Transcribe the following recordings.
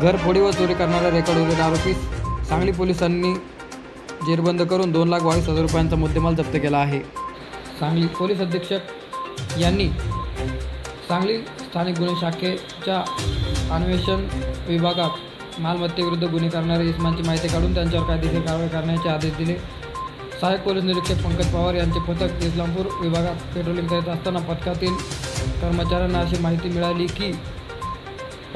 घरफोडी व चोरी करणाऱ्या रेकॉर्डवरील आरोपी सांगली पोलिसांनी जेरबंद करून दोन लाख बावीस हजार रुपयांचा मुद्देमाल जप्त केला आहे. सांगली पोलीस अधीक्षक यांनी सांगली स्थानिक गुन्हे शाखेच्या अन्वेषण विभागात मालमत्तेविरुद्ध गुन्हे करणाऱ्या इसमांची माहिती काढून त्यांच्यावर कायदेशीर कारवाई करण्याचे आदेश दिले. सहाय्यक पोलीस निरीक्षक पंकज पवार यांचे पथक इस्लामपूर विभागात पेट्रोलिंग करीत असताना पथकातील कर्मचाऱ्यांना अशी माहिती मिळाली की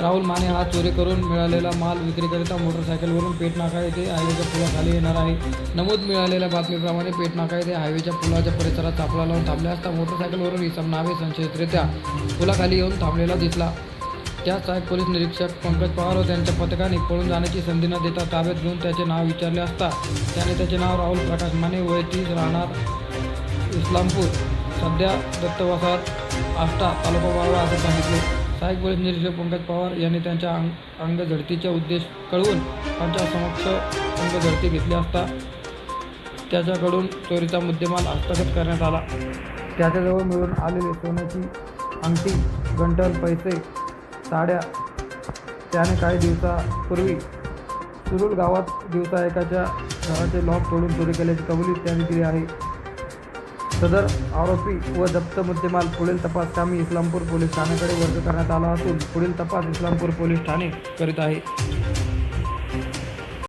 राहुल माने हा चोरी करून मिळालेला माल विक्रीकरिता मोटरसायकलवरून पेटनाका येथे हायवेच्या पुलाखाली येणार आहे. नमूद मिळालेल्या बातमीप्रमाणे पेटनाका येथे हायवेच्या पुलाच्या परिसरात सापळा लावून थांबले असता मोटरसायकलवरून इसम नावे संशयितरित्या पुलाखाली येऊन थांबलेला दिसला. त्या सहाय्यक पोलीस निरीक्षक पंकज पवार व त्यांच्या पथकाने पळून जाण्याची संधी न देता ताब्यात घेऊन त्याचे नाव विचारले असता त्याने त्याचे नाव राहुल प्रकाश माने वय तीस राहणार इस्लामपूर. सध्या दत्तवासात आष्टा तालुका वाळवा असे सांगितले. सहाय्यक पोलीस निरीक्षक पंकज पवार यांनी त्यांच्या अंग अंगझडतीचा उद्देश कळवून त्यांच्या समक्ष अंगझडती घेतली असता त्याच्याकडून चोरीचा मुद्देमाल हस्तगत करण्यात आला. त्याच्याजवळ मिळून आलेले सोन्याची अंगठी गंटल पैसे साड्या त्याने काही दिवसापूर्वी सुरुल गावात दिवसा एकाच्या घराचे लॉक तोडून चोरी केल्याची कबुली त्याने दिली आहे. सदर आरोपी व जप्त मुद्देमाल पुढील तपास कामी इस्लामपूर पोलीस ठाण्याकडे वर्ग करण्यात आला असून पुढील तपास इस्लामपूर पोलीस ठाणे करीत आहे.